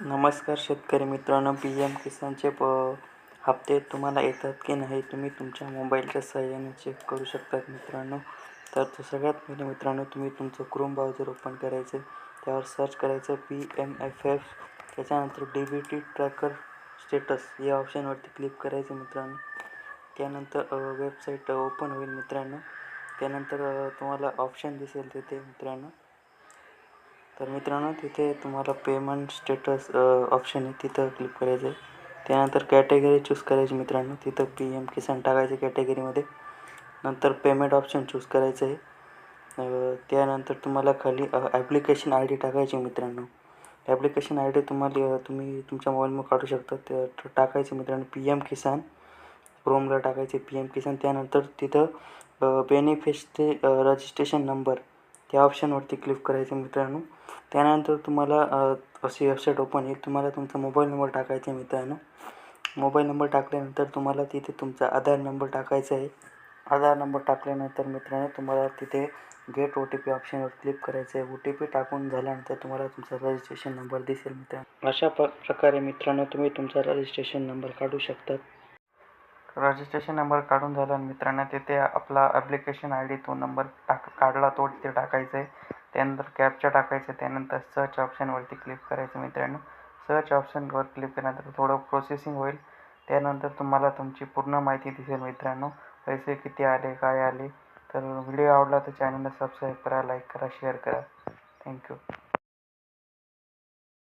नमस्कार शेतकरी मित्रांनो पी एम किसानचे प हप्ते तुम्हाला येतात की नाही तुम्ही तुमच्या मोबाईलच्या सहाय्याने चेक करू शकतात मित्रांनो. तर तो सगळ्यात पहिले मित्रांनो तुम्ही तुमचं क्रोम ब्राउझर ओपन करायचं त्यावर सर्च करायचं पी एम एफ एफ त्याच्यानंतर D B T tracker status या ऑप्शनवरती क्लिक करायचं मित्रांनो. त्यानंतर वेबसाईट ओपन होईल मित्रांनो. त्यानंतर तुम्हाला ऑप्शन दिसेल तिथे मित्रांनो. तर मित्रांनो तिथे तुम्हाला पेमेंट स्टेटस ऑप्शन आहे तिथं क्लिक करायचं आहे त्यानंतर कॅटेगरी चूज करायची मित्रांनो तिथं पी एम किसान टाकायचं कॅटेगरीमध्ये नंतर पेमेंट ऑप्शन चूज करायचं आहे त्यानंतर तुम्हाला खाली ॲप्लिकेशन आय डी टाकायची मित्रांनो. ॲप्लिकेशन आय डी तुम्हाला तुम्ही तुमच्या मोबाईलमध्ये काढू शकता. त्या टाकायचे मित्रांनो पी एम किसान क्रोमला टाकायचे पी एम किसान त्यानंतर तिथं बेनिफिशचे रजिस्ट्रेशन नंबर त्या ऑप्शनवरती क्लिक करायचं मित्रांनो. त्यानंतर तुम्हाला अशी वेबसाईट ओपन येईल तुम्हाला तुमचा मोबाईल नंबर टाकायचा आहे मित्रांनो. मोबाईल नंबर टाकल्यानंतर तुम्हाला तिथे तुमचा आधार नंबर टाकायचा आहे. आधार नंबर टाकल्यानंतर मित्रांनो तुम्हाला तिथे गेट ओ टी पी ऑप्शनवर क्लिक करायचं आहे. ओ टी पी टाकून झाल्यानंतर तुम्हाला तुमचा रजिस्ट्रेशन नंबर दिसेल मित्रांनो. अशा प प्रकारे मित्रांनो तुम्ही तुमचा रजिस्ट्रेशन नंबर काढू शकतात. रजिस्ट्रेशन नंबर काढून झाला मित्रांनो तिथे आपला ॲप्लिकेशन आय डी तो नंबर टाक काढला तो तिथे टाकायचा आहे त्यानंतर कॅपचा टाकायचं त्यानंतर सर्च ऑप्शनवरती क्लिक करायचं मित्रांनो. सर्च ऑप्शनवर क्लिक केल्यानंतर थोडं प्रोसेसिंग होईल. त्यानंतर तुम्हाला तुमची पूर्ण माहिती दिसेल मित्रांनो. पैसे किती आले काय आले. तर व्हिडिओ आवडला तर चॅनलला सबस्क्राईब करा लाईक करा शेअर करा. थँक्यू